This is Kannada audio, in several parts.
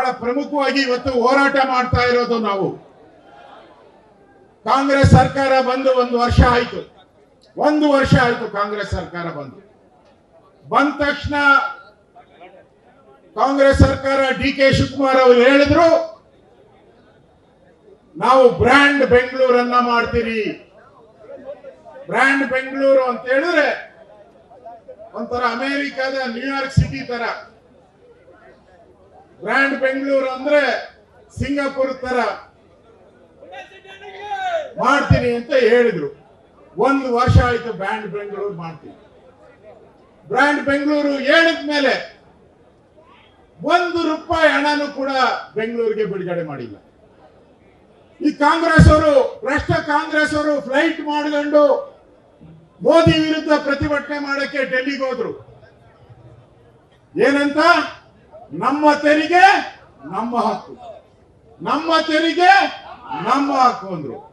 ಬಹಳ ಪ್ರಮುಖವಾಗಿ ಇವತ್ತು ಹೋರಾಟ ಮಾಡ್ತಾ ಇರೋದು ನಾವು. ಕಾಂಗ್ರೆಸ್ ಸರ್ಕಾರ ಬಂದು ಒಂದು ವರ್ಷ ಆಯ್ತು. ಒಂದು ವರ್ಷ ಆಯ್ತು ಕಾಂಗ್ರೆಸ್ ಸರ್ಕಾರ ಬಂದು. ಬಂದ ತಕ್ಷಣ ಕಾಂಗ್ರೆಸ್ ಸರ್ಕಾರ ಡಿ ಕೆ ಶಿವಕುಮಾರ್ ಅವರು ಹೇಳಿದ್ರು, ನಾವು ಬ್ರ್ಯಾಂಡ್ ಬೆಂಗಳೂರನ್ನ ಮಾಡ್ತೀರಿ. ಬ್ರ್ಯಾಂಡ್ ಬೆಂಗಳೂರು ಅಂತ ಹೇಳಿದ್ರೆ ಒಂಥರ ಅಮೆರಿಕದ ನ್ಯೂಯಾರ್ಕ್ ಸಿಟಿ ತರ. ಬ್ರ್ಯಾಂಡ್ ಬೆಂಗಳೂರು ಅಂದ್ರೆ ಸಿಂಗಾಪುರ್ ತರ ಮಾಡ್ತೀನಿ ಅಂತ ಹೇಳಿದ್ರು. ಒಂದು ವರ್ಷ ಆಯ್ತು ಬ್ರ್ಯಾಂಡ್ ಬೆಂಗಳೂರು ಮಾಡ್ತೀನಿ. ಬ್ರ್ಯಾಂಡ್ ಬೆಂಗಳೂರು ಹೇಳಿದ ಮೇಲೆ ಒಂದು ರೂಪಾಯಿ ಹಣನೂ ಕೂಡ ಬೆಂಗಳೂರಿಗೆ ಬಿಡುಗಡೆ ಮಾಡಿಲ್ಲ. ಈ ಕಾಂಗ್ರೆಸ್ ಅವರು, ಭ್ರಷ್ಟ ಕಾಂಗ್ರೆಸ್ ಅವರು ಫ್ಲೈಟ್ ಮಾಡಿಕೊಂಡು ಮೋದಿ ವಿರುದ್ಧ ಪ್ರತಿಭಟನೆ ಮಾಡಕ್ಕೆ ಡೆಲ್ಲಿಗೆ ಹೋದ್ರು. ಏನಂತ? ನಮ್ಮ ತೆರಿಗೆ ನಮ್ಮ ಹಕ್ಕು. ನಮ್ಮ ತೆರಿಗೆ ನಮ್ಮ ಹಕ್ಕು ಅಂದ್ರು.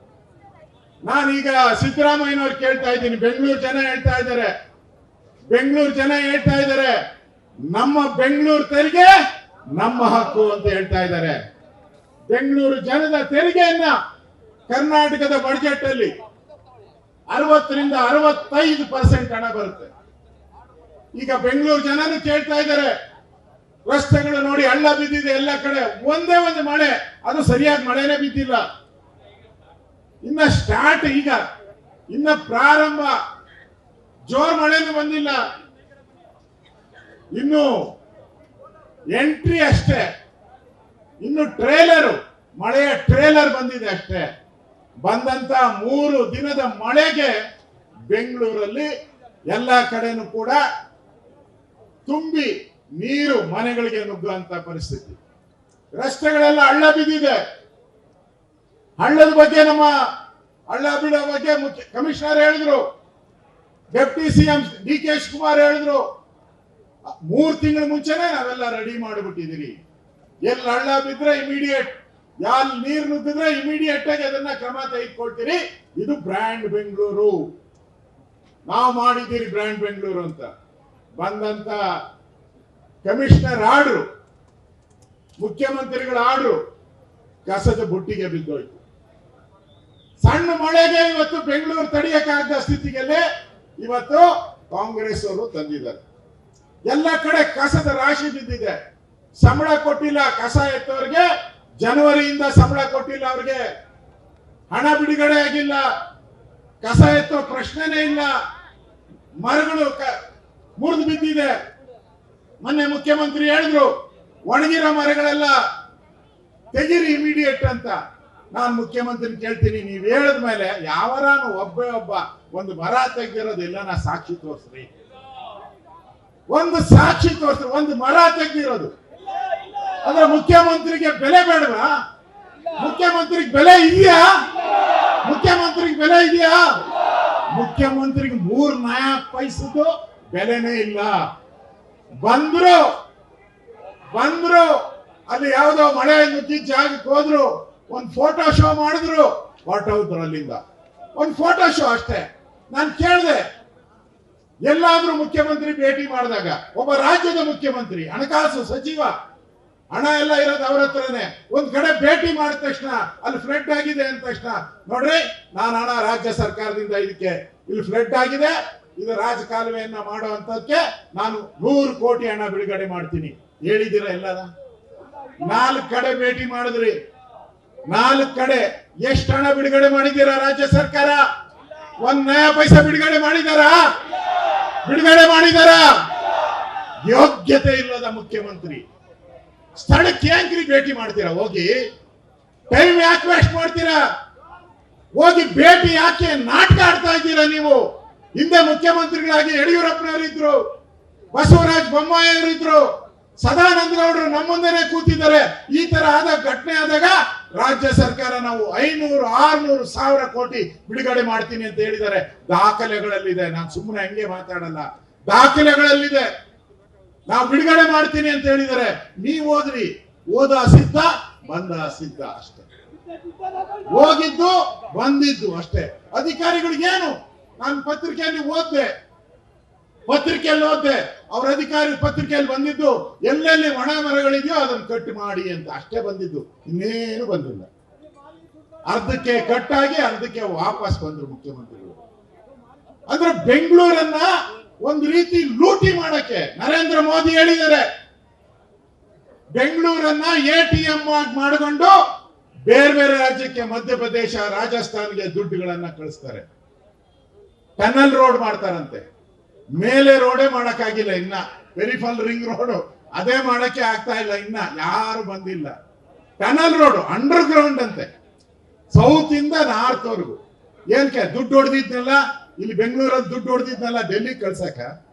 ನಾನೀಗ ಸಿದ್ದರಾಮಯ್ಯನವ್ರು ಕೇಳ್ತಾ ಇದ್ದೀನಿ. ಬೆಂಗಳೂರು ಜನ ಹೇಳ್ತಾ ಇದ್ದಾರೆ. ಬೆಂಗಳೂರು ಜನ ಹೇಳ್ತಾ ಇದ್ದಾರೆ. ನಮ್ಮ ಬೆಂಗಳೂರು ತೆರಿಗೆ ನಮ್ಮ ಹಕ್ಕು ಅಂತ ಹೇಳ್ತಾ ಇದ್ದಾರೆ. ಬೆಂಗಳೂರು ಜನದ ತೆರಿಗೆಯನ್ನ ಕರ್ನಾಟಕದ ಬಡ್ಜೆಟ್ ಅಲ್ಲಿ ಅರವತ್ತರಿಂದ ಅರವತ್ತೈದು ಪರ್ಸೆಂಟ್ ಹಣ ಬರುತ್ತೆ. ಈಗ ಬೆಂಗಳೂರು ಜನರು ಕೇಳ್ತಾ ಇದ್ದಾರೆ. ರಸ್ತೆಗಳು ನೋಡಿ ಹಳ್ಳ ಬಿದ್ದಿದೆ ಎಲ್ಲ ಕಡೆ. ಒಂದೇ ಒಂದು ಮಳೆ, ಅದು ಸರಿಯಾಗಿ ಮಳೆನೇ ಬಿದ್ದಿಲ್ಲ. ಇನ್ನ ಸ್ಟಾರ್ಟ್ ಈಗ. ಇನ್ನ ಪ್ರಾರಂಭ. ಜೋರ್ ಮಳೆನೂ ಬಂದಿಲ್ಲ. ಇನ್ನು ಎಂಟ್ರಿ ಅಷ್ಟೇ. ಇನ್ನು ಟ್ರೇಲರು ಮಳೆಯ ಟ್ರೇಲರ್ ಬಂದಿದೆ ಅಷ್ಟೇ. ಬಂದಂತ ಮೂರು ದಿನದ ಮಳೆಗೆ ಬೆಂಗಳೂರಲ್ಲಿ ಎಲ್ಲ ಕಡೆನೂ ಕೂಡ ತುಂಬಿ ನೀರು ಮನೆಗಳಿಗೆ ನುಗ್ಗುವಂತ ಪರಿಸ್ಥಿತಿ. ರಸ್ತೆಗಳೆಲ್ಲ ಹಳ್ಳ ಬಿದ್ದಿದೆ. ಹಳ್ಳದ ಬಗ್ಗೆ ನಮ್ಮ ಹಳ್ಳ ಬಿಡೋ ಬಗ್ಗೆ ಮುಖ್ಯ ಕಮಿಷನರ್ ಹೇಳಿದ್ರು. Deputy CM D K Shivakumar ಹೇಳಿದ್ರು. ಮೂರ್ ತಿಂಗಳ ಮುಂಚೆನೆ ನಾವೆಲ್ಲ ರೆಡಿ ಮಾಡಿಬಿಟ್ಟಿದ್ದೀರಿ. ಎಲ್ಲಿ ಹಳ್ಳ ಬಿದ್ರೆ ಇಮಿಡಿಯೇಟ್ ಯಾಲ್ ನೀರ್ ನುಗ್ಗಿದ್ರೆ ಇಮಿಡಿಯೇಟ್ ಆಗಿ ಅದನ್ನ ಕ್ರಮ ತೆಗೆದುಕೊಳ್ತೀರಿ. ಇದು ಬ್ರ್ಯಾಂಡ್ ಬೆಂಗಳೂರು. ನಾವು ಮಾಡಿದ್ದೀರಿ ಬ್ರ್ಯಾಂಡ್ ಬೆಂಗಳೂರು ಅಂತ. ಬಂದಂತ ಕಮಿಷನರ್ ಆರ್ಡ್ರು ಮುಖ್ಯಮಂತ್ರಿಗಳ ಆರ್ಡ್ರು ಕಸದ ಬುಟ್ಟಿಗೆ ಬಿದ್ದೋಯ್ತು. ಸಣ್ಣ ಮಳೆಗೆ ಇವತ್ತು ಬೆಂಗಳೂರು ತಡೆಯಕ್ಕಾಗದ ಸ್ಥಿತಿಗೆಲ್ಲೇ ಇವತ್ತು ಕಾಂಗ್ರೆಸ್ ಅವರು ತಂದಿದ್ದಾರೆ. ಎಲ್ಲ ಕಡೆ ಕಸದ ರಾಶಿ ಬಿದ್ದಿದೆ. ಸಂಬಳ ಕೊಟ್ಟಿಲ್ಲ ಕಸ ಎತ್ತವರಿಗೆ ಜನವರಿಯಿಂದ ಸಂಬಳ ಕೊಟ್ಟಿಲ್ಲ ಅವ್ರಿಗೆ. ಹಣ ಬಿಡುಗಡೆ ಆಗಿಲ್ಲ, ಕಸ ಎತ್ತೋ ಪ್ರಶ್ನೆನೇ ಇಲ್ಲ. ಮರಗಳು ಮುರಿದು ಬಿದ್ದಿದೆ. ಮೊನ್ನೆ ಮುಖ್ಯಮಂತ್ರಿ ಹೇಳಿದ್ರು, ಒಣಗಿರೋ ಮರಗಳೆಲ್ಲ ತೆಗಿರಿ ಇಮಿಡಿಯೇಟ್ ಅಂತ. ನಾನು ಮುಖ್ಯಮಂತ್ರಿ ಕೇಳ್ತೀನಿ, ನೀವ್ ಹೇಳದ ಮೇಲೆ ಯಾವರಾನು ಒಬ್ಬ ಒಬ್ಬ ಒಂದು ಮರ ತೆಗ್ದಿರೋದಿಲ್ಲ ನಾ ಸಾಕ್ಷಿ ತೋರಿಸ್ರಿ ಒಂದು ಸಾಕ್ಷಿ ತೋರಿಸ್ರಿ ಒಂದು ಮರ ತೆಗ್ದಿರೋದು. ಅಂದ್ರೆ ಮುಖ್ಯಮಂತ್ರಿಗೆ ಬೆಲೆ ಬೇಡವಾ? ಮುಖ್ಯಮಂತ್ರಿಗೆ ಬೆಲೆ ಇದೆಯಾ? ಮುಖ್ಯಮಂತ್ರಿಗೆ ಬೆಲೆ ಇದೆಯಾ? ಮುಖ್ಯಮಂತ್ರಿಗೆ ಮೂರ್ ನಾಲ್ಕು ಪೈಸದ್ದು ಬೆಲೆನೇ ಇಲ್ಲ. ಬಂದ್ರು ಬಂದ್ರು, ಅಲ್ಲಿ ಯಾವುದೋ ಮಳೆ ನುಗ್ಗಿ ಜಾಗಕ್ಕೆ ಹೋದ್ರು, ಒಂದು ಫೋಟೋ ಶೋ ಮಾಡಿದ್ರು ಹೊರಟೋದ್ರು ಅಲ್ಲಿಂದ? ಒಂದು ಫೋಟೋ ಶೋ ಅಷ್ಟೇ. ನಾನು ಕೇಳಿದೆ, ಎಲ್ಲಾದ್ರೂ ಮುಖ್ಯಮಂತ್ರಿ ಭೇಟಿ ಮಾಡಿದಾಗ, ಒಬ್ಬ ರಾಜ್ಯದ ಮುಖ್ಯಮಂತ್ರಿ, ಹಣಕಾಸು ಸಚಿವ, ಹಣ ಎಲ್ಲ ಇರೋದು ಅವ್ರ ಹತ್ರನೇ, ಒಂದ್ ಕಡೆ ಭೇಟಿ ಮಾಡಿದ ತಕ್ಷಣ, ಅಲ್ಲಿ ಫ್ಲಡ್ ಆಗಿದೆ ಅಂದ ತಕ್ಷಣ, ನೋಡ್ರಿ, ನಾನು ಹಣ ರಾಜ್ಯ ಸರ್ಕಾರದಿಂದ ಇದಕ್ಕೆ, ಇಲ್ಲಿ ಫ್ಲಡ್ ಆಗಿದೆ ಇದು ರಾಜಕಾಲುವೆಯನ್ನ ಮಾಡುವಂತಕ್ಕೆ ನಾನು ನೂರು ಕೋಟಿ ಹಣ ಬಿಡುಗಡೆ ಮಾಡ್ತೀನಿ. ಹೇಳಿದಿರ ಎಲ್ಲರ? ನಾಲ್ಕು ಕಡೆ ಭೇಟಿ ಮಾಡಿದ್ರಿ. ನಾಲ್ಕು ಕಡೆ ಎಷ್ಟು ಹಣ ಬಿಡುಗಡೆ ಮಾಡಿದ್ದೀರಾ ರಾಜ್ಯ ಸರ್ಕಾರ? ಒಂದ್ ನಯ ಪೈಸಾ ಬಿಡುಗಡೆ ಮಾಡಿದಾರಾ ಬಿಡುಗಡೆ ಮಾಡಿದಾರಾ ಯೋಗ್ಯತೆ ಇಲ್ಲದ ಮುಖ್ಯಮಂತ್ರಿ. ಸ್ಥಳಕ್ಕೆ ಯಾಕ್ರಿ ಭೇಟಿ ಮಾಡ್ತೀರಾ? ಹೋಗಿ ಟೈಮ್ ಯಾಕೆ ವೇಸ್ಟ್ ಮಾಡ್ತೀರಾ? ಹೋಗಿ ಭೇಟಿ ಯಾಕೆ ನಾಟಕ ಆಡ್ತಾ ಇದ್ದೀರಾ ನೀವು? ಹಿಂದೆ ಮುಖ್ಯಮಂತ್ರಿಗಳಾಗಿ ಯಡಿಯೂರಪ್ಪನವರು ಇದ್ರು, ಬಸವರಾಜ್ ಬೊಮ್ಮಾಯಿ ಸದಾನಂದ ಗೌಡರು ನಮ್ಮೊಂದೇನೆ ಕೂತಿದ್ದಾರೆ. ಈ ತರ ಆದ ಘಟನೆ ಆದಾಗ ರಾಜ್ಯ ಸರ್ಕಾರ ನಾವು ಐನೂರು, ಆರ್ನೂರು ಸಾವಿರ ಕೋಟಿ ಬಿಡುಗಡೆ ಮಾಡ್ತೀನಿ ಅಂತ ಹೇಳಿದ್ದಾರೆ. ದಾಖಲೆಗಳಲ್ಲಿದೆ. ನಾನು ಸುಮ್ಮನೆ ಹಂಗೆ ಮಾತಾಡಲ್ಲ. ದಾಖಲೆಗಳಲ್ಲಿದೆ. ನಾವು ಬಿಡುಗಡೆ ಮಾಡ್ತೀನಿ ಅಂತ ಹೇಳಿದ್ದಾರೆ. ನೀವು ಹೋದ್ರಿ. ಓದ ಸಿದ್ಧ ಬಂದ ಸಿದ್ಧ ಅಷ್ಟೇ. ಹೋಗಿದ್ದು, ಬಂದಿದ್ದು ಅಷ್ಟೇ. ಅಧಿಕಾರಿಗಳಿಗೇನು ನಾನು ಪತ್ರಿಕೆಯಲ್ಲಿ ಓದ್ದೆ. ಪತ್ರಿಕೆಯಲ್ಲಿ ಓದ್ದೆ. ಅವ್ರ ಅಧಿಕಾರಿ ಪತ್ರಿಕೆಯಲ್ಲಿ ಬಂದಿದ್ದು, ಎಲ್ಲೆಲ್ಲಿ ಒಣ ಮರಗಳಿದೆಯೋ ಅದನ್ನು ಕಟ್ ಮಾಡಿ ಅಂತ ಅಷ್ಟೇ ಬಂದಿದ್ದು. ಇನ್ನೇನು ಬಂದಿಲ್ಲ. ಅರ್ಧಕ್ಕೆ ಕಟ್ಟಾಗಿ ಅರ್ಧಕ್ಕೆ ವಾಪಸ್ ಬಂದ್ರು ಮುಖ್ಯಮಂತ್ರಿಗಳು. ಅಂದ್ರೆ ಬೆಂಗಳೂರನ್ನ ಒಂದು ರೀತಿ ಲೂಟಿ ಮಾಡಕ್ಕೆ ನರೇಂದ್ರ ಮೋದಿ ಹೇಳಿದ್ದಾರೆ. ಬೆಂಗಳೂರನ್ನ ಎ ಟಿ ಎಂ ಮಾಡಿಕೊಂಡು ಬೇರೆ ಬೇರೆ ರಾಜ್ಯಕ್ಕೆ ಮಧ್ಯಪ್ರದೇಶ, ರಾಜಸ್ಥಾನ್ಗೆ ದುಡ್ಡುಗಳನ್ನ ಕಳಿಸ್ತಾರೆ. ಟನಲ್ ರೋಡ್ ಮಾಡ್ತಾರಂತೆ. ಮೇಲೆ ರೋಡೇ ಮಾಡಕ್ಕಾಗಿಲ್ಲ ಇನ್ನ. ಪೆರಿಫಲ್ ರಿಂಗ್ ರೋಡ್ ಅದೇ ಮಾಡಕ್ಕೆ ಆಗ್ತಾ ಇಲ್ಲ ಇನ್ನ. ಯಾರು ಬಂದಿಲ್ಲ. ಟನಲ್ ರೋಡ್ ಅಂಡರ್ ಗ್ರೌಂಡ್ ಅಂತೆ. ಸೌತ್ ಇಂದ ನಾರ್ತ್ ವರೆಗೂ. ಏನ್ಕೆ? ದುಡ್ಡು ಹೊಡೆದಿದ್ನೆಲ್ಲ? ಇಲ್ಲಿ ಬೆಂಗಳೂರಲ್ಲಿ ದುಡ್ಡು ಹೊಡೆದಿದ್ನಲ್ಲ? ಡೆಲ್ಲಿ ಕಳ್ಸಕ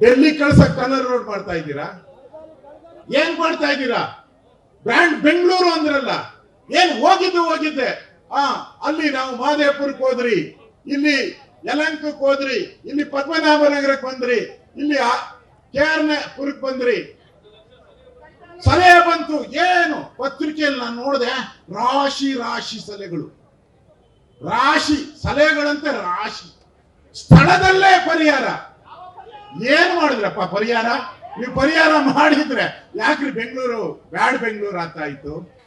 ಡೆಲ್ಲಿ ಕಳ್ಸಕ್ ಟನಲ್ ರೋಡ್ ಮಾಡ್ತಾ ಇದ್ದೀರಾ? ಏನ್ ಮಾಡ್ತಾ ಇದ್ದೀರಾ? ಬ್ರ್ಯಾಂಡ್ ಬೆಂಗಳೂರು ಅಂದ್ರಲ್ಲ. ಏನ್ ಹೋಗಿದ್ದು ಹೋಗಿದ್ದೆ. ಆ, ಅಲ್ಲಿ ನಾವು ಮಾದೇಪುರಕ್ಕೆ ಹೋದ್ರಿ. ಇಲ್ಲಿ ಯಲಂಕಕ್ಕೆ ಹೋದ್ರಿ, ಇಲ್ಲಿ ಪದ್ಮನಾಭನಗರಕ್ಕೆ ಬಂದ್ರಿ, ಇಲ್ಲಿ ಕೆ ಆರ್ ಪುರಕ್ಕೆ ಬಂದ್ರಿ. ಸಲಹೆ ಬಂತು, ಏನು? ಪತ್ರಿಕೆಯಲ್ಲಿ ನಾನು ನೋಡಿದೆ, ರಾಶಿ ರಾಶಿ ಸಲಹೆಗಳು. ರಾಶಿ ಸಲಹೆಗಳಂತೆ ರಾಶಿ. ಸ್ಥಳದಲ್ಲೇ ಪರಿಹಾರ. ಏನ್ ಮಾಡಿದ್ರಪ್ಪ ಪರಿಹಾರ? ನೀವು ಪರಿಹಾರ ಮಾಡಿದ್ರೆ ಯಾಕ್ರಿ ಬೆಂಗಳೂರು? ಬ್ಯಾಡ್ ಬೆಂಗಳೂರು ಅಂತ ಆಯ್ತು.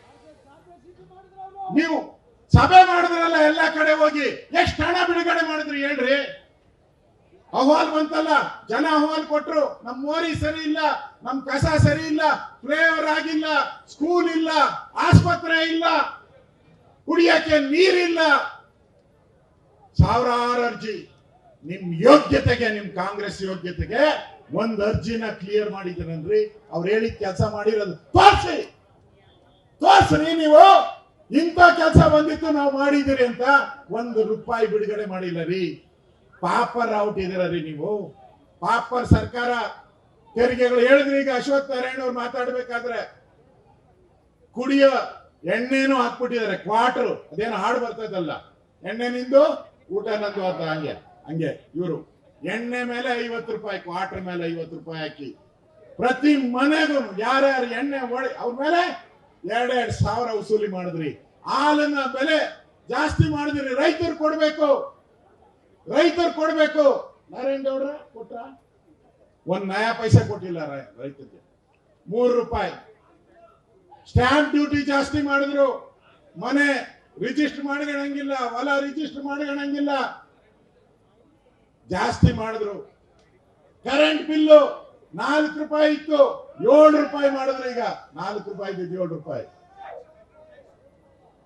ನೀವು ಸಭೆ ಮಾಡಿದ್ರಲ್ಲ ಎಲ್ಲ ಕಡೆ ಹೋಗಿ ಎಷ್ಟು ಹಣ ಬಿಡುಗಡೆ ಮಾಡಿದ್ರಿ ಹೇಳ್ರಿ. ಅಹವಾಲ್ ಬಂತಲ್ಲ, ಜನ ಅಹವಾಲ್ ಕೊಟ್ರು, ನಮ್ ಮೋರಿ ಸರಿ ಇಲ್ಲ, ನಮ್ ಕಸ ಸರಿ ಇಲ್ಲ, ಫ್ಲೇವರ್ ಆಗಿಲ್ಲ ಸ್ಕೂಲ್ ಇಲ್ಲ, ಆಸ್ಪತ್ರೆ ಇಲ್ಲ, ಕುಡಿಯಕ್ಕೆ ನೀರಿಲ್ಲ. ಸಾವಿರಾರು ಅರ್ಜಿ, ನಿಮ್ ಯೋಗ್ಯತೆಗೆ, ನಿಮ್ ಕಾಂಗ್ರೆಸ್ ಯೋಗ್ಯತೆಗೆ ಒಂದ್ ಅರ್ಜಿನ ಕ್ಲಿಯರ್ ಮಾಡಿದ್ದೀರನ್ರಿ ಅವ್ರು ಹೇಳಿದ ಕೆಲಸ ಮಾಡಿರೋದು ತೋರ್ಸಿ. ತೋರ್ಸ್ರಿ ನೀವು. ಇಂಥ ಕೆಲಸ ಬಂದಿತ್ತು ನಾವು ಮಾಡಿದಿರಿ ಅಂತ ಒಂದು ರೂಪಾಯಿ ಬಿಡುಗಡೆ ಮಾಡಿಲ್ಲ ರೀ. ಪಾಪರ್ ಔಟ್ ರೀ ನೀವು. ಪಾಪರ್ ಸರ್ಕಾರ ತೆರಿಗೆಗಳು ಹೇಳಿದ್ರಿ ಈಗ ಅಶ್ವಥ್ ನಾರಾಯಣ ಅವ್ರು ಮಾತಾಡ್ಬೇಕಾದ್ರೆ ಕುಡಿಯೋ ಎಣ್ಣೆನೂ ಹಾಕ್ಬಿಟ್ಟಿದ್ದಾರೆ ಕ್ವಾರ್ಟರ್ ಅದೇನು ಹಾಡು ಬರ್ತದಲ್ಲ ಎಣ್ಣೆ ನಿಂದು, ಊಟ ನಂದು ಅಂತ ಹಂಗೆ ಹಂಗೆ ಇವರು. ಎಣ್ಣೆ ಮೇಲೆ ಐವತ್ತು ರೂಪಾಯಿ ಕ್ವಾರ್ಟರ್ ಮೇಲೆ ಐವತ್ತು ರೂಪಾಯಿ ಹಾಕಿ ಪ್ರತಿ ಮನೆಗೂ ಯಾರ್ಯಾರು ಎಣ್ಣೆ ಒಳ ಅವ್ರ ಮೇಲೆ ಎರಡೆರಡು ಸಾವಿರ ವಸೂಲಿ ಮಾಡಿದ್ರಿ. ಹಾಲನ್ನ ಬೆಲೆ ಜಾಸ್ತಿ ಮಾಡಿದ್ರಿ. ರೈತರು ಕೊಡ್ಬೇಕು. ರೈತರು ಕೊಡ್ಬೇಕು. ನಾರಾಯಣ ಗೌಡ್ರ, ಕೊಟ್ರ? ಒಂದ್ ನಯಾ ಪೈಸೆ ಕೊಟ್ಟಿಲ್ಲ ರೈತರಿಗೆ. ಮೂರು ರೂಪಾಯಿ. ಸ್ಟ್ಯಾಂಪ್ ಡ್ಯೂಟಿ ಜಾಸ್ತಿ ಮಾಡಿದ್ರು. ಮನೆ ರಿಜಿಸ್ಟರ್ ಮಾಡ್ಕೊಳಂಗಿಲ್ಲ, ಹೊಲ ರಿಜಿಸ್ಟರ್ ಮಾಡ್ಕೊಳಂಗಿಲ್ಲ. ಜಾಸ್ತಿ ಮಾಡಿದ್ರು. ಕರೆಂಟ್ ಬಿಲ್ಲು ನಾಲ್ಕು ರೂಪಾಯಿ ಇತ್ತು. ಏಳು ರೂಪಾಯಿ ಮಾಡಿದ್ರೆ ಈಗ. ನಾಲ್ಕು ರೂಪಾಯಿ ಇದ್ದು ಏಳು ರೂಪಾಯಿ.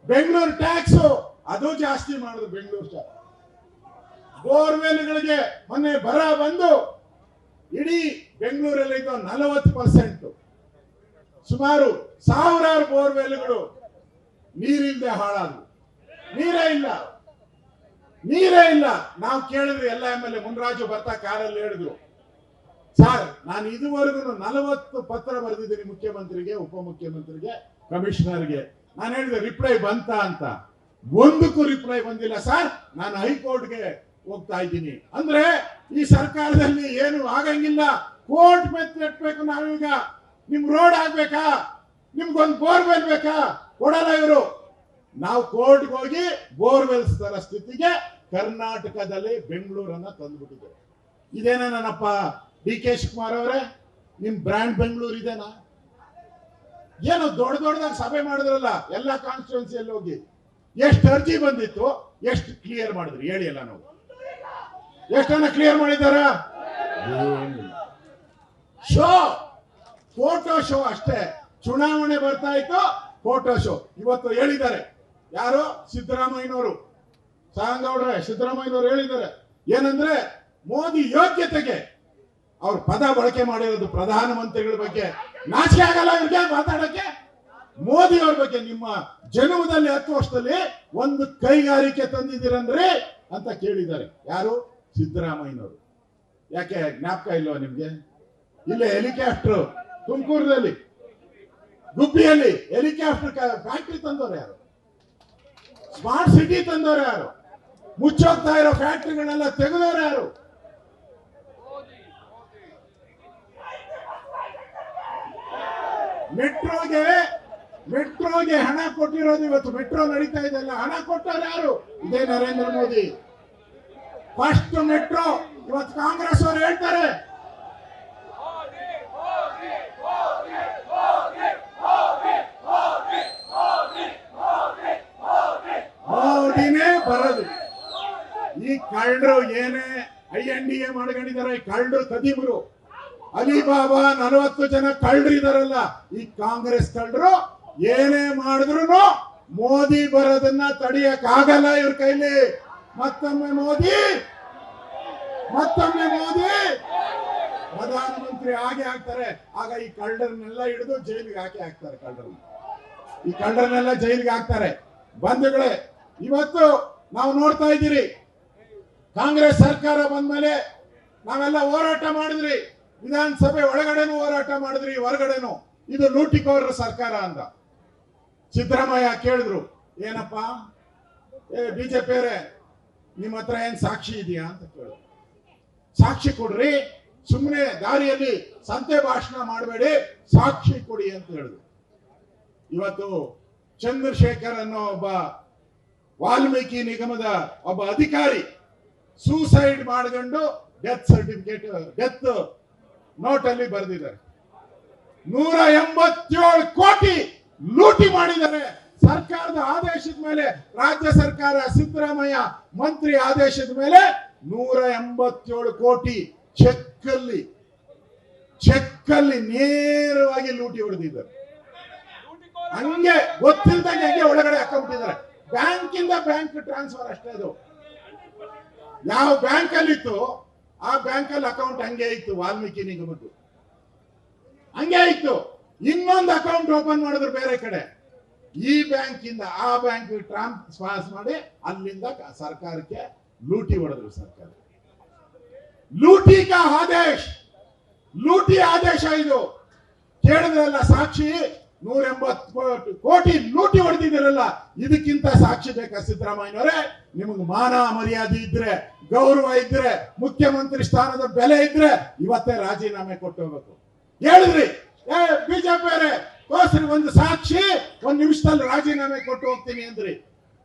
ಬೆಂಗಳೂರು ಟ್ಯಾಕ್ಸ್, ಅದು ಜಾಸ್ತಿ ಮಾಡಿದ್ರು ಬೆಂಗಳೂರು ಬೋರ್ವೆಲ್ಗಳಿಗೆ ಮೊನ್ನೆ ಬರ ಬಂದು ಇಡೀ ಬೆಂಗಳೂರಲ್ಲಿ ನಲವತ್ತು ಪರ್ಸೆಂಟ್. ಸುಮಾರು ಸಾವಿರಾರು ಬೋರ್ವೆಲ್ಗಳು ನೀರಿಲ್ಲದೆ ಹಾಳಾದ್ರು ನೀರೇ ಇಲ್ಲ. ನೀರೇ ಇಲ್ಲ. ನಾವು ಕೇಳಿದ್ರೆ ಎಲ್ಲ ಎಂ ಎಲ್ ಎ ಮುನ್ರಾಜು ಬರ್ತಾ ಕಾರಲ್ಲಿ ಹೇಳಿದ್ರು. ಸರ್, ನಾನು ಇದುವರೆಗೂ ನಲವತ್ತು ಪತ್ರ ಬರೆದಿದ್ದೀನಿ ಮುಖ್ಯಮಂತ್ರಿಗೆ, ಉಪಮುಖ್ಯಮಂತ್ರಿಗೆ, ಕಮಿಷನರ್ಗೆ. ನಾನು ಹೇಳಿದೆ, ರಿಪ್ಲೈ ಬಂತ ಅಂತ. ಒಂದಕ್ಕೂ ರಿಪ್ಲೈ ಬಂದಿಲ್ಲ ಸರ್. ನಾನು ಹೈಕೋರ್ಟ್ಗೆ ಹೋಗ್ತಾ ಇದ್ದೀನಿ. ಅಂದ್ರೆ ಈ ಸರ್ಕಾರದಲ್ಲಿ ಏನು ಆಗಂಗಿಲ್ಲ. ಕೋರ್ಟ್ ಮೆತ್ತಬೇಕು ನಾವೀಗ. ನಿಮ್ ರೋಡ್ ಆಗ್ಬೇಕಾ? ನಿಮ್ಗೊಂದು ಬೋರ್ವೆಲ್ ಬೇಕಾ? ಕೊಡಲ್ಲ ಇವರು. ನಾವು ಕೋರ್ಟ್ಗೆ ಹೋಗಿ ಬೋರ್ವೆಲ್ಸ್ ತರ ಸ್ಥಿತಿಗೆ ಕರ್ನಾಟಕದಲ್ಲಿ ಬೆಂಗಳೂರನ್ನ ತಂದ್ಬಿಟ್ಟಿದ್ದೇವೆ. ಇದೇನ ನನ್ನಪ್ಪ? ಡಿ ಕೆ ಶಿವಕುಮಾರ್ ಅವರೇ, ನಿಮ್ ಬ್ರ್ಯಾಂಡ್ ಬೆಂಗಳೂರು ಇದೆನಾ? ಏನು ದೊಡ್ಡ ದೊಡ್ಡದಾಗ ಸಭೆ ಮಾಡಿದ್ರಲ್ಲ, ಎಲ್ಲ ಕಾನ್ಸ್ಟಿಟ್ಯೂನ್ಸಿಯಲ್ಲಿ ಹೋಗಿ. ಎಷ್ಟು ಅರ್ಜಿ ಬಂದಿತ್ತು, ಎಷ್ಟು ಕ್ಲಿಯರ್ ಮಾಡಿದ್ರಿ? ಹೇಳಿ ಎಲ್ಲ ನಾವು. ಎಷ್ಟನ್ನ ಕ್ಲಿಯರ್ ಮಾಡಿದಾರ ಶೋ, ಫೋಟೋ ಶೋ ಅಷ್ಟೇ. ಚುನಾವಣೆ ಬರ್ತಾ ಇತ್ತು, ಫೋಟೋ ಶೋ. ಇವತ್ತು ಹೇಳಿದ್ದಾರೆ. ಯಾರು? ಸಿದ್ದರಾಮಯ್ಯನವರು. ಸಾಂಗೌಡ್ರೆ ಸಿದ್ದರಾಮಯ್ಯನವರು ಹೇಳಿದ್ದಾರೆ. ಏನಂದ್ರೆ, ಮೋದಿ ಯೋಗ್ಯತೆಗೆ ಅವ್ರ ಪದ ಬಳಕೆ ಮಾಡಿರೋದು ಪ್ರಧಾನಮಂತ್ರಿಗಳ ಬಗ್ಗೆ ನಾಚಿಕೆ ಆಗಲ್ಲ ಇವ್ರಿಗೆ ಮಾತಾಡಕ್ಕೆ? ಮೋದಿ ಅವ್ರ ಬಗ್ಗೆ ನಿಮ್ಮ ಜನ್ಮದಲ್ಲಿ ಹತ್ತು ವರ್ಷದಲ್ಲಿ ಒಂದು ಕೈಗಾರಿಕೆ ತಂದಿದ್ದೀರಂದ್ರೆ ಅಂತ ಕೇಳಿದ್ದಾರೆ. ಯಾರು? ಸಿದ್ದರಾಮಯ್ಯನವರು. ಯಾಕೆ ಜ್ಞಾಪಕ ಇಲ್ವಾ ನಿಮ್ಗೆ? ಇಲ್ಲೇ ಹೆಲಿಕಾಪ್ಟರ್ ತುಮಕೂರಿನಲ್ಲಿ, ಗುಬ್ಬಿಯಲ್ಲಿ ಹೆಲಿಕಾಪ್ಟರ್ ಫ್ಯಾಕ್ಟ್ರಿ ತಂದವರು ಯಾರು? ಸ್ಮಾರ್ಟ್ ಸಿಟಿ ತಂದವರು ಯಾರು? ಮುಚ್ಚೋಗ್ತಾ ಇರೋ ಫ್ಯಾಕ್ಟ್ರಿಗಳನ್ನೆಲ್ಲ ತೆಗೆದವರು ಯಾರು? ಮೆಟ್ರೋಗೆ ಮೆಟ್ರೋಗೆ ಹಣ ಕೊಟ್ಟಿರೋದು ಇವತ್ತು. ಮೆಟ್ರೋ ನಡೀತಾ ಇದೆಲ್ಲ ಹಣ ಕೊಟ್ಟವ್ರು ಯಾರು? ಇದೇ ನರೇಂದ್ರ ಮೋದಿ. First metro. ಇವತ್ತು ಕಾಂಗ್ರೆಸ್ ಅವರು ಹೇಳ್ತಾರೆ, ಮೋದಿನೇ ಬರೋದು. ಈ ಕಳ್ಳರು ಏನೇ ಐ ಎನ್ ಡಿ ಎ ಮಾಡ್ಕೊಂಡಿದ್ದಾರೆ ಈ ಕಳ್ಳರು ಕದೀಮರು. ಅಲಿಬಾಬಾ ನಲವತ್ತು ಜನ ಕಳ್ಳರು ಇದಾರಲ್ಲ, ಈ ಕಾಂಗ್ರೆಸ್ ಕಳ್ಳರು ಏನೇ ಮಾಡಿದ್ರು ಮೋದಿ ಬರೋದನ್ನ ತಡಿಯಕ್ ಆಗಲ್ಲ ಇವ್ರ ಕೈಲಿ. ಮತ್ತೊಮ್ಮೆ ಮೋದಿ ಮತ್ತೊಮ್ಮೆ ಮೋದಿ. ಪ್ರಧಾನಮಂತ್ರಿ ಹಾಗೆ ಹಾಕ್ತಾರೆ ಆಗ ಈ ಕಳ್ಳರನ್ನೆಲ್ಲ ಹಿಡಿದು ಜೈಲಿಗೆ ಹಾಕಿ ಹಾಕ್ತಾರೆ ಕಳ್ಳರನ್ನ ಈ ಕಳ್ಳರನ್ನೆಲ್ಲ ಜೈಲಿಗೆ ಹಾಕ್ತಾರೆ. ಬಂಧುಗಳೇ, ಇವತ್ತು ನಾವು ನೋಡ್ತಾ ಇದ್ದೀರಿ, ಕಾಂಗ್ರೆಸ್ ಸರ್ಕಾರ ಬಂದ್ಮೇಲೆ ನಾವೆಲ್ಲ ಹೋರಾಟ ಮಾಡಿದ್ರಿ. ವಿಧಾನಸಭೆ ಒಳಗಡೆನೂ ಹೋರಾಟ ಮಾಡಿದ್ರಿ ಹೊರಗಡೆನು. ಇದು ಲೂಟಿಕೋರರ ಸರ್ಕಾರ ಅಂತ. ಸಿದ್ದರಾಮಯ್ಯ ಕೇಳಿದ್ರು, ಏನಪ್ಪ? ಏ ಬಿಜೆಪಿಯವರೇ ನಿಮ್ಮ ಹತ್ರ ಏನ್ ಸಾಕ್ಷಿ ಇದೆಯಾ ಅಂತ ಕೇಳಿದ್ರು. ಸಾಕ್ಷಿ ಕೊಡ್ರಿ ಸುಮ್ಮನೆ ದಾರಿಯಲ್ಲಿ ಸಂತೆ ಭಾಷಣ ಮಾಡಬೇಡಿ, ಸಾಕ್ಷಿ ಕೊಡಿ ಅಂತ ಹೇಳಿದ್ರು. ಇವತ್ತು ಚಂದ್ರಶೇಖರ್ ಅನ್ನೋ ಒಬ್ಬ ವಾಲ್ಮೀಕಿ ನಿಗಮದ ಒಬ್ಬ ಅಧಿಕಾರಿ ಸೂಸೈಡ್ ಮಾಡ್ಕೊಂಡು ಡೆತ್ ಸರ್ಟಿಫಿಕೇಟ್ ಡೆತ್ ನೋಟ್ ಅಲ್ಲಿ ಬರೆದಿದ್ದಾರೆ. ನೂರ ಎಂಬತ್ತೇಳು ಕೋಟಿ ಲೂಟಿ ಮಾಡಿದ್ದಾರೆ. ಸರ್ಕಾರದ ಆದೇಶದ ಮೇಲೆ, ರಾಜ್ಯ ಸರ್ಕಾರ, ಸಿದ್ದರಾಮಯ್ಯ ಮಂತ್ರಿ ಆದೇಶದ ಮೇಲೆ ನೂರ ಎಂಬತ್ತೇಳು ಕೋಟಿ ಚೆಕ್ ಅಲ್ಲಿ ಚೆಕ್ ಅಲ್ಲಿ ನೇರವಾಗಿ ಲೂಟಿ ಹೊಡೆದಿದ್ದಾರೆ. ಹಂಗೆ ಗೊತ್ತಿಲ್ದಂಗೆ ಹಂಗೆ ಒಳಗಡೆ ಅಕೌಂಟ್ ಇದ್ದಾರೆ ಬ್ಯಾಂಕ್ ಇಂದ ಬ್ಯಾಂಕ್ ಟ್ರಾನ್ಸ್ಫರ್ ಅಷ್ಟೇ ಅದು. ಯಾವ ಬ್ಯಾಂಕ್ ಅಲ್ಲಿ ಇತ್ತು ಆ ಬ್ಯಾಂಕಲ್ಲಿ ಅಕೌಂಟ್ ಹಂಗೆ ಇತ್ತು, ವಾಲ್ಮೀಕಿ ನಿಗಮದ್ದು. ಹಂಗೆ ಇತ್ತು. ಇನ್ನೊಂದು ಅಕೌಂಟ್ ಓಪನ್ ಮಾಡಿದ್ರು ಬೇರೆ ಕಡೆ. ಈ ಬ್ಯಾಂಕ್ ಇಂದ ಆ ಬ್ಯಾಂಕ್ ಟ್ರಾನ್ಸ್ಫರ್ ಮಾಡಿ ಅಲ್ಲಿಂದ ಸರ್ಕಾರಕ್ಕೆ ಲೂಟಿ ಹೊಡೆದ್ರು ಸರ್ಕಾರ. ಲೂಟಿ ಕಾ ಆದೇಶ. ಲೂಟಿ ಆದೇಶ ಇದು. ಕೇಳಿದ್ರಲ್ಲ ಸಾಕ್ಷಿ? ನೂರ ಎಂಬತ್ತು ಕೋಟಿ ಲೂಟಿ ಹೊಡೆದಿದ್ದೀರಲ್ಲ, ಇದಕ್ಕಿಂತ ಸಾಕ್ಷಿ ಬೇಕಾ ಸಿದ್ದರಾಮಯ್ಯನವರೇ? ನಿಮಗೆ ಮಾನ ಮರ್ಯಾದೆ ಇದ್ರೆ, ಗೌರವ ಇದ್ರೆ, ಮುಖ್ಯಮಂತ್ರಿ ಸ್ಥಾನದ ಬೆಲೆ ಇದ್ರೆ ಇವತ್ತೇ ರಾಜೀನಾಮೆ ಕೊಟ್ಟು ಹೋಗ್ಬೇಕು. ಹೇಳಿದ್ರಿ, ಏ ಬಿಜೆಪಿ ಕೋಸ್ರಿ ಒಂದು ಸಾಕ್ಷಿ, ಒಂದ್ ನಿಮಿಷದಲ್ಲಿ ರಾಜೀನಾಮೆ ಕೊಟ್ಟು ಹೋಗ್ತೀನಿ ಅಂದ್ರಿ.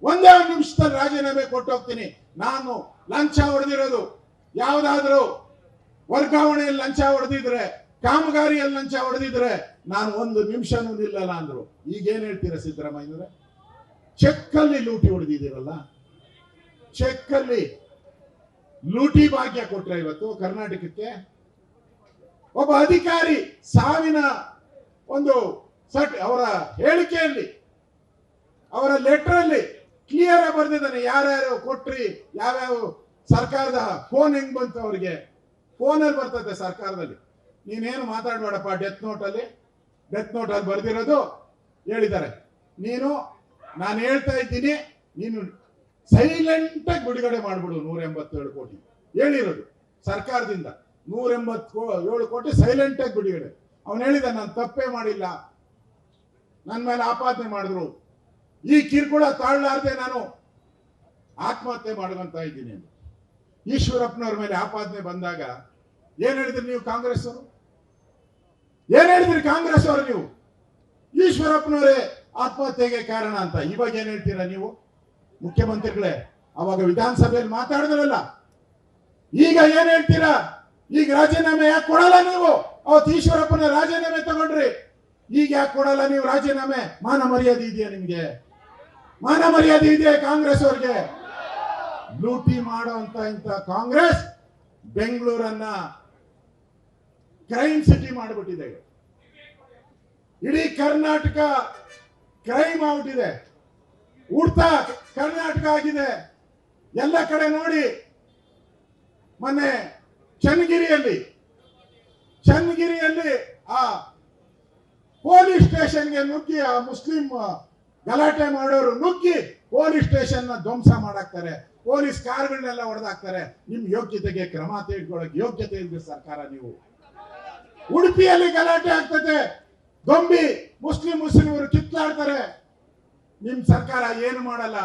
ಒಂದೇ ಒಂದು ನಿಮಿಷದಲ್ಲಿ ರಾಜೀನಾಮೆ ಕೊಟ್ಟು ಹೋಗ್ತೀನಿ. ನಾನು ಲಂಚ ಹೊಡೆದಿರೋದು, ಯಾವ್ದಾದ್ರು ವರ್ಗಾವಣೆಯಲ್ಲಿ ಲಂಚ ಹೊಡೆದಿದ್ರೆ ಕಾಮಗಾರಿಯಲ್ಲಿ ಲಂಚ ಹೊಡೆದಿದ್ರೆ ನಾನು ಒಂದು ನಿಮಿಷನೂ ನಿಲ್ಲಲ್ಲ ಅಂದ್ರು. ಈಗ ಏನ್ ಹೇಳ್ತೀರಾ ಸಿದ್ದರಾಮಯ್ಯನವರೇ? ಚೆಕ್ ಅಲ್ಲಿ ಲೂಟಿ ಹೊಡೆದಿದ್ದೀರಲ್ಲ? ಚೆಕ್ ಅಲ್ಲಿ ಲೂಟಿ ಭಾಗ್ಯ ಕೊಟ್ರೆ ಇವತ್ತು ಕರ್ನಾಟಕಕ್ಕೆ ಒಬ್ಬ ಅಧಿಕಾರಿ ಸಾವಿನ ಒಂದು ಸಟ್ ಅವರ ಹೇಳಿಕೆಯಲ್ಲಿ, ಅವರ ಲೆಟರ್ ಅಲ್ಲಿ ಕ್ಲಿಯರ್ ಆಗಿ ಬರ್ದಿದ್ದಾನೆ. ಯಾರ್ಯಾರು ಕೊಟ್ರಿ, ಯಾವ್ಯಾವ ಸರ್ಕಾರದ ಫೋನ್ ಹೆಂಗ್ ಬಂತು ಅವ್ರಿಗೆ? ಫೋನಲ್ಲಿ ಬರ್ತದೆ ಸರ್ಕಾರದಲ್ಲಿ. ನೀನೇನು ಮಾತಾಡಬೇಡಪ್ಪ ಡೆತ್ ನೋಟ್ ಅಲ್ಲಿ? ಡೆತ್ ನೋಟ್ ಅಲ್ಲಿ ಬರೆದಿರೋದು ಹೇಳಿದ್ದಾರೆ. ನೀನು, ನಾನು ಹೇಳ್ತಾ ಇದ್ದೀನಿ, ನೀನು ಸೈಲೆಂಟ್ ಆಗಿ ಬಿಡುಗಡೆ ಮಾಡ್ಬಿಡು ನೂರ ಎಂಬತ್ತೇಳು ಕೋಟಿ. ಹೇಳಿರೋದು ಸರ್ಕಾರದಿಂದ. ನೂರ ಎಂಬತ್ತು ಏಳು ಕೋಟಿ ಸೈಲೆಂಟ್ ಆಗಿ ಬಿಡುಗಡೆ. ಅವನು ಹೇಳಿದ, ನಾನು ತಪ್ಪೇ ಮಾಡಿಲ್ಲ. ನನ್ನ ಮೇಲೆ ಆಪಾದನೆ ಮಾಡಿದ್ರು. ಈ ಕಿರುಕುಳ ತಾಳ್ಲಾರ್ದೆ ನಾನು ಆತ್ಮಹತ್ಯೆ ಮಾಡುವಂತ ಇದ್ದೀನಿ. ಈಶ್ವರಪ್ಪನವ್ರ ಮೇಲೆ ಆಪಾದನೆ ಬಂದಾಗ ಏನ್ ಹೇಳಿದ್ರಿ ನೀವು ಕಾಂಗ್ರೆಸ್ ಅವರು ಏನ್ ಹೇಳಿದ್ರಿ ಕಾಂಗ್ರೆಸ್ ಅವರು ನೀವು? ಈಶ್ವರಪ್ಪನವರೇ ಆತ್ಮಹತ್ಯೆಗೆ ಕಾರಣ ಅಂತ. ಇವಾಗ ಏನ್ ಹೇಳ್ತೀರಾ ನೀವು? ಮುಖ್ಯಮಂತ್ರಿಗಳೇ, ಅವಾಗ ವಿಧಾನಸಭೆಯಲ್ಲಿ ಮಾತಾಡಿದ್ರಲ್ಲ. ಈಗ ಏನ್ ಹೇಳ್ತೀರಾ? ಈಗ ರಾಜೀನಾಮೆ ಯಾಕೆ ಕೊಡಲ್ಲ ನೀವು? ಅವತ್ತು ಈಶ್ವರಪ್ಪನ ರಾಜೀನಾಮೆ ತಗೊಂಡ್ರಿ. ಈಗ ಯಾಕೆ ಕೊಡಲ್ಲ ನೀವು ರಾಜೀನಾಮೆ? ಮಾನ ಮರ್ಯಾದೆ ಇದೆಯಾ ನಿಮ್ಗೆ? ಮಾನ ಮರ್ಯಾದೆ ಇದೆಯಾ ಕಾಂಗ್ರೆಸ್ ಅವ್ರಿಗೆ? ಲೂಟಿ ಮಾಡೋ ಅಂತ ಇಂಥ ಕಾಂಗ್ರೆಸ್ ಬೆಂಗಳೂರನ್ನ ಕ್ರೈಮ್ ಸಿಟಿ ಮಾಡಿಬಿಟ್ಟಿದೆ. ಇಡೀ ಕರ್ನಾಟಕ ಕ್ರೈಮ್ ಆಗ್ಬಿಟ್ಟಿದೆ. ಉಡ್ತಾ ಕರ್ನಾಟಕ ಆಗಿದೆ. ಎಲ್ಲ ಕಡೆ ನೋಡಿ. ಮೊನ್ನೆ ಚನ್ನಗಿರಿಯಲ್ಲಿ ಚನ್ನಗಿರಿಯಲ್ಲಿ ಆ ಪೊಲೀಸ್ ಸ್ಟೇಷನ್ಗೆ ನುಗ್ಗಿ ಆ ಮುಸ್ಲಿಂ ಗಲಾಟೆ ಮಾಡೋರು ನುಗ್ಗಿ ಪೊಲೀಸ್ ಸ್ಟೇಷನ್ನ ಧ್ವಂಸ ಮಾಡಾಕ್ತಾರೆ. ಪೊಲೀಸ್ ಕಾರ್ಗಳನ್ನೆಲ್ಲ ಹೊಡೆದಾಕ್ತಾರೆ ನಿಮ್ ಯೋಗ್ಯತೆಗೆ ಕ್ರಮ ತೆಗೆದುಕೊಳ್ಳೋಕೆ ಯೋಗ್ಯತೆ ಇದ್ರೆ ಸರ್ಕಾರ ನೀವು. ಉಡುಪಿಯಲ್ಲಿ ಗಲಾಟೆ ಆಗ್ತದೆ. ಗೊಂಬಿ ಮುಸ್ಲಿಂ ಮುಸ್ಲಿಮರು ಕಿತ್ತಾಡ್ತಾರೆ ನಿಮ್ ಸರ್ಕಾರ ಏನು ಮಾಡಲ್ಲ?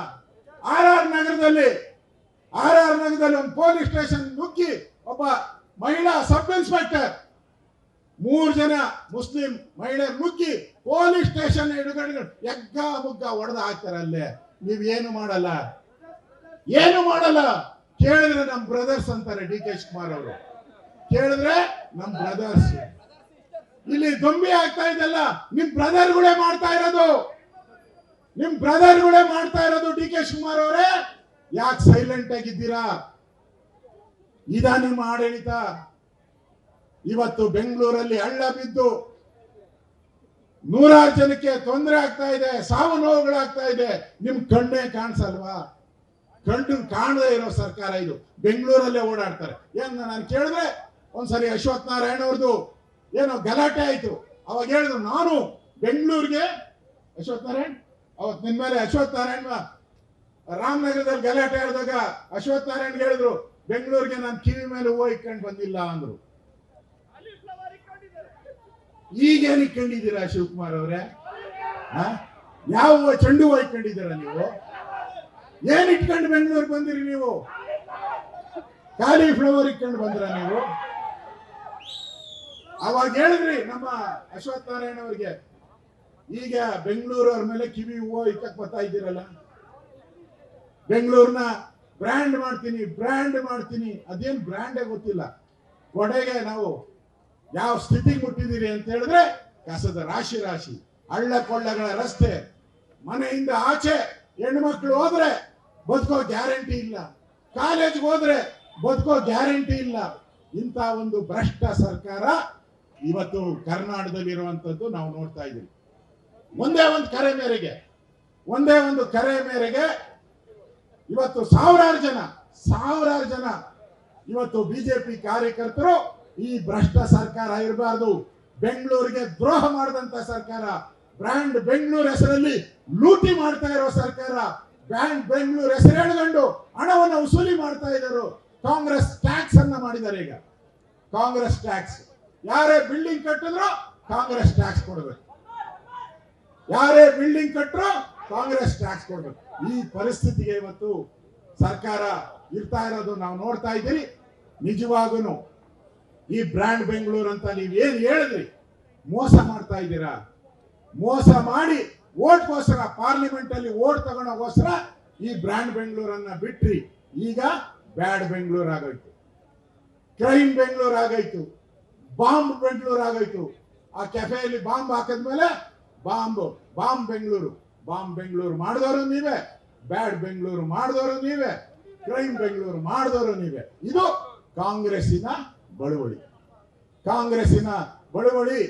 ಆರ್ ಆರ್ ನಗರದಲ್ಲಿ, ಆರ್ ಆರ್ ನಗರದಲ್ಲಿ ಒಂದು ಪೊಲೀಸ್ ಸ್ಟೇಷನ್ ನುಗ್ಗಿ ಒಬ್ಬ ಮಹಿಳಾ ಸಬ್ ಇನ್ಸ್ಪೆಕ್ಟರ್, ಮೂರು ಜನ ಮುಸ್ಲಿಂ ಮಹಿಳೆ ನುಗ್ಗಿ ಪೊಲೀಸ್ ಸ್ಟೇಷನ್ ಹಿಡುಗಡೆ ಎಗ್ಗ ಮುಗ್ಗ ಒಡೆದು ಹಾಕ್ತಾರೆ ಅಲ್ಲೇ. ನೀವ್ ಏನು ಮಾಡಲ್ಲ? ಏನು ಮಾಡಲ್ಲ? ಕೇಳಿದ್ರೆ ನಮ್ಮ ಬ್ರದರ್ಸ್ ಅಂತಾರೆ ಡಿ ಕೆ ಶಿವಕುಮಾರ್ ಅವರು. ಕೇಳಿದ್ರೆ ನಮ್ ಬ್ರದರ್ಸ್ ಇಲ್ಲಿ ದೊಂಬಿ ಆಗ್ತಾ ಇದೆಲ್ಲ ನಿಮ್ ಬ್ರದರ್ಗಳೇ ಮಾಡ್ತಾ ಇರೋದು. ನಿಮ್ ಬ್ರದರ್ಗಳೇ ಮಾಡ್ತಾ ಇರೋದು ಡಿ ಕೆ ಶಿವಕುಮಾರ್ ಅವರೇ. ಯಾಕೆ ಸೈಲೆಂಟ್ ಆಗಿದ್ದೀರಾ? ಇದ ನಿಮ್ಮ ಆಡಳಿತ. ಇವತ್ತು ಬೆಂಗಳೂರಲ್ಲಿ ಹಳ್ಳ ಬಿದ್ದು ನೂರಾರು ಜನಕ್ಕೆ ತೊಂದರೆ ಆಗ್ತಾ ಇದೆ, ಸಾವು ನೋವುಗಳಾಗ್ತಾ ಇದೆ. ನಿಮ್ ಕಣ್ಣೇ ಕಾಣಿಸಲ್ವಾ? ಕಣ್ಣು ಕಾಣದೇ ಇರೋ ಸರ್ಕಾರ ಇದು. ಬೆಂಗಳೂರಲ್ಲೇ ಓಡಾಡ್ತಾರೆ. ಏನ್ ನಾನು ಕೇಳಿದ್ರೆ ಒಂದ್ಸರಿ ಅಶ್ವಥ್ ನಾರಾಯಣ ಅವ್ರದ್ದು ಏನೋ ಗಲಾಟೆ ಆಯ್ತು. ಅವಾಗ ಹೇಳಿದ್ರು, ನಾನು ಬೆಂಗಳೂರಿಗೆ ಅಶ್ವಥ್ ನಾರಾಯಣ್, ಅವತ್ ನಿನ್ ಮೇಲೆ ಅಶ್ವಥ್ ನಾರಾಯಣ್ ರಾಮನಗರದಲ್ಲಿ ಗಲಾಟೆ ಆಡಿದಾಗ ಅಶ್ವಥ್ ನಾರಾಯಣ್ ಹೇಳಿದ್ರು, ಬೆಂಗಳೂರಿಗೆ ನಾನು ಕಿವಿ ಮೇಲೆ ಹೂವು ಇಟ್ಕೊಂಡು ಬಂದಿಲ್ಲ ಅಂದ್ರು. ಈಗೇನು ಇಟ್ಕೊಂಡಿದ್ದೀರಾ ಶಿವಕುಮಾರ್ ಅವರೇ? ಯಾವ ಹೂವು, ಚೆಂಡು ಹೂವು ಇಟ್ಕೊಂಡಿದ್ದೀರಾ ನೀವು? ಏನ್ ಇಟ್ಕೊಂಡು ಬೆಂಗಳೂರಿಗೆ ಬಂದಿರಿ ನೀವು? ಕಾಲಿಫ್ಲವರ್ ಇಟ್ಕೊಂಡು ಬಂದ್ರ ನೀವು? ಅವಾಗ ಹೇಳಿದ್ರಿ ನಮ್ಮ ಅಶ್ವಥ್ ನಾರಾಯಣ ಅವರಿಗೆ, ಈಗ ಬೆಂಗಳೂರು ಅವ್ರ ಮೇಲೆ ಕಿವಿ ಹೂವು ಇಕ್ಕಕ್ ಬರ್ತಾ ಇದ್ದೀರಲ್ಲ, ಬೆಂಗಳೂರ್ನ ಬ್ರ್ಯಾಂಡ್ ಮಾಡ್ತೀನಿ ಬ್ರ್ಯಾಂಡ್ ಮಾಡ್ತೀನಿ, ಅದೇನ್ ಬ್ರ್ಯಾಂಡೇ ಗೊತ್ತಿಲ್ಲ. ಕೊಡೆಗೆ ನಾವು ಯಾವ ಸ್ಥಿತಿಗೆ ಮುಟ್ಟಿದ್ದೀರಿ ಅಂತ ಹೇಳಿದ್ರೆ, ಕಸದ ರಾಶಿ ರಾಶಿ, ಹಳ್ಳ ಕೊಳ್ಳಗಳ ರಸ್ತೆ, ಮನೆಯಿಂದ ಆಚೆ ಹೆಣ್ಮಕ್ಳು ಹೋದ್ರೆ ಬದುಕೋ ಗ್ಯಾರಂಟಿ ಇಲ್ಲ, ಕಾಲೇಜ್ಗೆ ಹೋದ್ರೆ ಬದುಕೋ ಗ್ಯಾರಂಟಿ ಇಲ್ಲ. ಇಂಥ ಒಂದು ಭ್ರಷ್ಟ ಸರ್ಕಾರ ಇವತ್ತು ಕರ್ನಾಟಕದಲ್ಲಿ ಇರುವಂತದ್ದು ನಾವು ನೋಡ್ತಾ ಇದ್ದೀವಿ. ಒಂದೇ ಒಂದು ಕರೆ ಮೇರೆಗೆ, ಒಂದೇ ಒಂದು ಕರೆ ಮೇರೆಗೆ ಇವತ್ತು ಸಾವಿರಾರು ಜನ ಸಾವಿರಾರು ಜನ ಇವತ್ತು ಬಿಜೆಪಿ ಕಾರ್ಯಕರ್ತರು ಈ ಭ್ರಷ್ಟ ಸರ್ಕಾರ ಇರಬಾರ್ದು. ಬೆಂಗಳೂರಿಗೆ ದ್ರೋಹ ಮಾಡಿದಂತ ಸರ್ಕಾರ, ಬ್ರ್ಯಾಂಡ್ ಬೆಂಗಳೂರು ಹೆಸರಲ್ಲಿ ಲೂಟಿ ಮಾಡ್ತಾ ಇರೋ ಸರ್ಕಾರ, ಬ್ರ್ಯಾಂಡ್ ಬೆಂಗಳೂರು ಹೆಸರು ಹೇಳ್ಕೊಂಡು ಹಣವನ್ನು ವಸೂಲಿ ಮಾಡ್ತಾ ಇದ್ದಾರೆ ಕಾಂಗ್ರೆಸ್ ಟ್ಯಾಕ್ಸ್ ಅನ್ನ ಮಾಡಿದ್ದಾರೆ ಈಗ. ಕಾಂಗ್ರೆಸ್ ಟ್ಯಾಕ್ಸ್. ಯಾರೇ ಬಿಲ್ಡಿಂಗ್ ಕಟ್ಟಿದ್ರು ಕಾಂಗ್ರೆಸ್ ಟ್ಯಾಕ್ಸ್ ಕೊಡಬೇಕು. ಯಾರೇ ಬಿಲ್ಡಿಂಗ್ ಕಟ್ಟರು ಕಾಂಗ್ರೆಸ್ ಟ್ಯಾಕ್ಸ್ ಕೊಡ್ಬೇಕು. ಈ ಪರಿಸ್ಥಿತಿಗೆ ಇವತ್ತು ಸರ್ಕಾರ ಇರ್ತಾ ಇರೋದು ನಾವು ನೋಡ್ತಾ ಇದ್ದೀರಿ. ನಿಜವಾಗೂ ಈ ಬ್ರ್ಯಾಂಡ್ ಬೆಂಗಳೂರು ಅಂತ ನೀವು ಏನು ಹೇಳಿದ್ರಿ? ಮೋಸ ಮಾಡ್ತಾ ಇದ್ದೀರಾ? ಮೋಸ ಮಾಡಿ ಓಟ್ಗೋಸ್ಕರ ಪಾರ್ಲಿಮೆಂಟ್ ಅಲ್ಲಿ ಓಟ್ ತಗೊಳಗೋಸ್ಕರ ಈ ಬ್ರ್ಯಾಂಡ್ ಬೆಂಗಳೂರನ್ನ ಬಿಟ್ರಿ. ಈಗ ಬ್ಯಾಡ್ ಬೆಂಗಳೂರು ಆಗೋಯ್ತು ಕ್ರೈಮ್ ಬೆಂಗಳೂರು ಆಗೋಯ್ತು ಬಾಂಬ್ ಬೆಂಗಳೂರು ಆಗೋಯ್ತು. ಆ ಕೆಫೆಯಲ್ಲಿ ಬಾಂಬ್ ಹಾಕಿದ್ಮೇಲೆ bomb bomb Bengaluru. Bomb Bengaluru ಮಾಡಿದವರು ನೀವೇ. ಬ್ಯಾಡ್ ಬೆಂಗಳೂರು ಮಾಡಿದವರು ನೀವೇ. ಕ್ರೈಮ್ ಬೆಂಗಳೂರು ಮಾಡಿದವರು ನೀವೇ. ಇದು ಕಾಂಗ್ರೆಸ್ಸಿನ ಬಳುವಳಿ. ಕಾಂಗ್ರೆಸ್ಸಿನ ಬಳುವಳಿ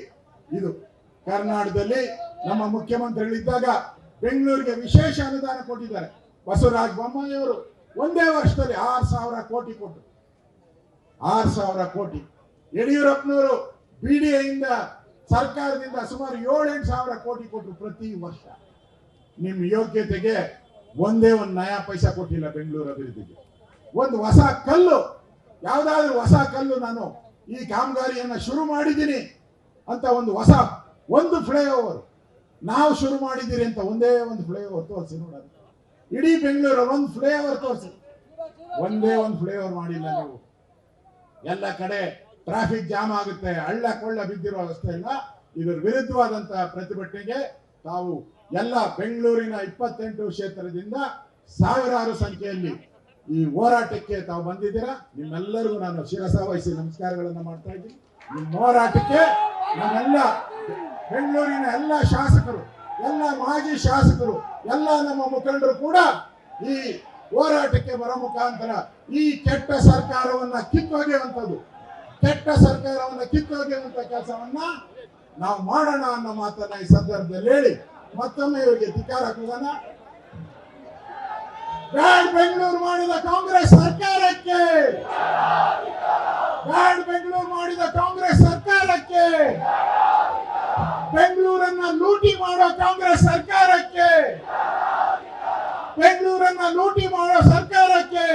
ಇದು. ಕರ್ನಾಟಕದಲ್ಲಿ ನಮ್ಮ ಮುಖ್ಯಮಂತ್ರಿಗಳಿದ್ದಾಗ ಬೆಂಗಳೂರಿಗೆ ವಿಶೇಷ ಅನುದಾನ ಕೊಟ್ಟಿದ್ದಾರೆ. ಬಸವರಾಜ ಬೊಮ್ಮಾಯಿ ಅವರು ಒಂದೇ ವರ್ಷದಲ್ಲಿ ಆರು ಸಾವಿರ ಕೋಟಿ ಕೊಟ್ಟರು. ಆರು ಸಾವಿರ ಕೋಟಿ. ಯಡಿಯೂರಪ್ಪನವರು ಬಿಡಿಎಯಿಂದ ಸರ್ಕಾರದಿಂದ ಸುಮಾರು ಏಳೆಂಟು ಸಾವಿರ ಕೋಟಿ ಕೊಟ್ಟರು ಪ್ರತಿ ವರ್ಷ. ನಿಮ್ಮ ಯೋಗ್ಯತೆಗೆ ಒಂದೇ ಒಂದು ನಯಾ ಪೈಸಾ ಕೊಟ್ಟಿಲ್ಲ ಬೆಂಗಳೂರು ಅಭಿವೃದ್ಧಿಗೆ. ಒಂದು ಹೊಸ ಕಲ್ಲು, ಯಾವುದಾದ್ರೂ ಹೊಸ ಕಲ್ಲು ನಾನು ಈ ಕಾಮಗಾರಿಯನ್ನು ಶುರು ಮಾಡಿದ್ದೀನಿ ಅಂತ ಒಂದು ಹೊಸ ಒಂದು ಫ್ಲೈಓವರ್ ನಾವು ಶುರು ಮಾಡಿದ್ದೀರಿ ಅಂತ ಒಂದೇ ಒಂದು ಫ್ಲೈಓವರ್ ತೋರಿಸಿ ನೋಡೋದು ಇಡೀ ಬೆಂಗಳೂರು ಒಂದು ಫ್ಲೈಓವರ್ ತೋರಿಸಿ. ಒಂದೇ ಒಂದು ಫ್ಲೈಓವರ್ ಮಾಡಿಲ್ಲ ನೀವು. ಎಲ್ಲ ಕಡೆ ಟ್ರಾಫಿಕ್ ಜಾಮ್ ಆಗುತ್ತೆ, ಹಳ್ಳ ಕೊಳ್ಳ ಬಿದ್ದಿರೋ ಇಲ್ಲ ಇದರ ವಿರುದ್ಧವಾದಂತಹ ಪ್ರತಿಭಟನೆಗೆ ತಾವು ಎಲ್ಲ ಬೆಂಗಳೂರಿನ ಇಪ್ಪತ್ತೆಂಟು ಕ್ಷೇತ್ರದಿಂದ ಸಾವಿರಾರು ಸಂಖ್ಯೆಯಲ್ಲಿ ಈ ಹೋರಾಟಕ್ಕೆ ತಾವು ಬಂದಿದ್ದೀರಾ? ನಿಮ್ಮೆಲ್ಲರಿಗೂ ನಾನು ಶಿರಸ ವಹಿಸಿ ನಮಸ್ಕಾರಗಳನ್ನು ಮಾಡ್ತಾ ಇದ್ದೀನಿ. ನಿಮ್ಮ ಹೋರಾಟಕ್ಕೆ ನಮ್ಮೆಲ್ಲ ಬೆಂಗಳೂರಿನ ಎಲ್ಲ ಶಾಸಕರು, ಎಲ್ಲ ಮಾಜಿ ಶಾಸಕರು, ಎಲ್ಲ ನಮ್ಮ ಮುಖಂಡರು ಕೂಡ ಈ ಹೋರಾಟಕ್ಕೆ ಬರೋ ಮುಖಾಂತರ ಈ ಕೆಟ್ಟ ಸರ್ಕಾರವನ್ನ ಕಿತ್ತೊಗೆಯುವಂಥದ್ದು ಕೆಟ್ಟ ಸರ್ಕಾರವನ್ನು ಕಿತ್ತೊಗೆಯುವಂತ ಕೆಲಸವನ್ನ ನಾವು ಮಾಡೋಣ ಅನ್ನೋ ಮಾತನ್ನ ಈ ಸಂದರ್ಭದಲ್ಲಿ ಹೇಳಿ ಮತ್ತೊಮ್ಮೆ ಇವರಿಗೆ ಧಿಕಾರ ಹಾಕೋಣ ಬ್ಯಾಡ್ ಬೆಂಗಳೂರು ಮಾಡಿದ ಕಾಂಗ್ರೆಸ್ ಸರ್ಕಾರಕ್ಕೆ. ಬ್ಯಾಡ್ ಬೆಂಗಳೂರು ಮಾಡಿದ ಕಾಂಗ್ರೆಸ್ ಸರ್ಕಾರಕ್ಕೆ. ಬೆಂಗಳೂರನ್ನ ಲೂಟಿ ಮಾಡೋ ಕಾಂಗ್ರೆಸ್ ಸರ್ಕಾರಕ್ಕೆ. ಬೆಂಗಳೂರನ್ನ ಲೂಟಿ ಮಾಡೋ ಸರ್ಕಾರಕ್ಕೆ.